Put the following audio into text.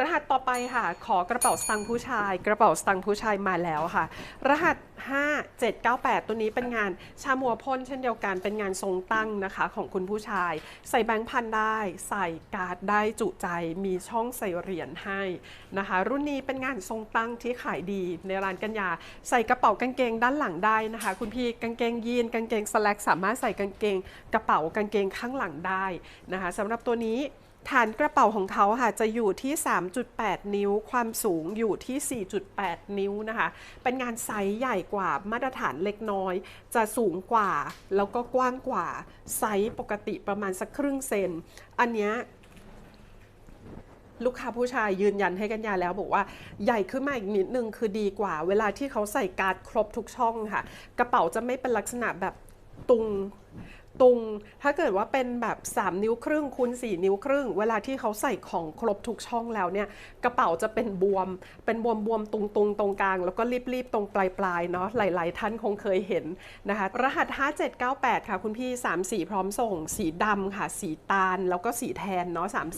รหัสต่อไปค่ะ ขอกระเป๋าสตางค์ผู้ชาย กระเป๋าสตางค์ผู้ชายมาแล้วค่ะ รหัส 5798 ตัวนี้เป็นงานชามัวพ่นเช่นเดียวกันเป็นงานทรงตั้งนะคะของคุณผู้ชาย ใส่แบงค์พันได้ ใส่การ์ดได้จุใจมีช่องใส่เหรียญให้นะคะ รุ่นนี้เป็นงานทรงตั้งที่ขายดีในร้านกันยาใส่กระเป๋ากางเกงด้านหลังได้นะคะ คุณพี่กางเกงยีนกางเกงสแลกสามารถใส่กางเกง กระเป๋ากางเกงข้างหลังได้นะคะสำหรับตัวนี้ ฐานกระเป๋าของเขาค่ะจะอยู่ที่ 3.8 นิ้ว ความสูงอยู่ที่ 4.8 นิ้วนะคะ เป็นงานไซส์ใหญ่กว่ามาตรฐานเล็กน้อย จะสูงกว่าแล้วก็กว้างกว่าไซส์ปกติประมาณสักครึ่งเซน อันเนี้ยลูกค้าผู้ชายยืนยันให้กันยาแล้วบอกว่าใหญ่ขึ้นมาอีกนิดนึงคือดีกว่า เวลาที่เขาใส่การ์ดครบทุกช่องค่ะ กระเป๋าจะไม่เป็นลักษณะแบบตุง ตุง ถ้าเกิดว่าเป็นแบบ 3 นิ้วครึ่งคูณ4 นิ้วครึ่ง เวลาที่เขาใส่ของครบทุกช่องแล้วเนี่ยกระเป๋าจะเป็นบวม เป็นบวมบวมตุงตุงตรงกลาง แล้วก็รีบรีบตรงปลายปลายเนาะหลาย ๆ ท่านคงเคยเห็นนะคะ รหัส 5798 ค่ะ คุณพี่ 3 สีพร้อมส่ง สีดำค่ะ สีตาล แล้วก็สีแทนเนาะ3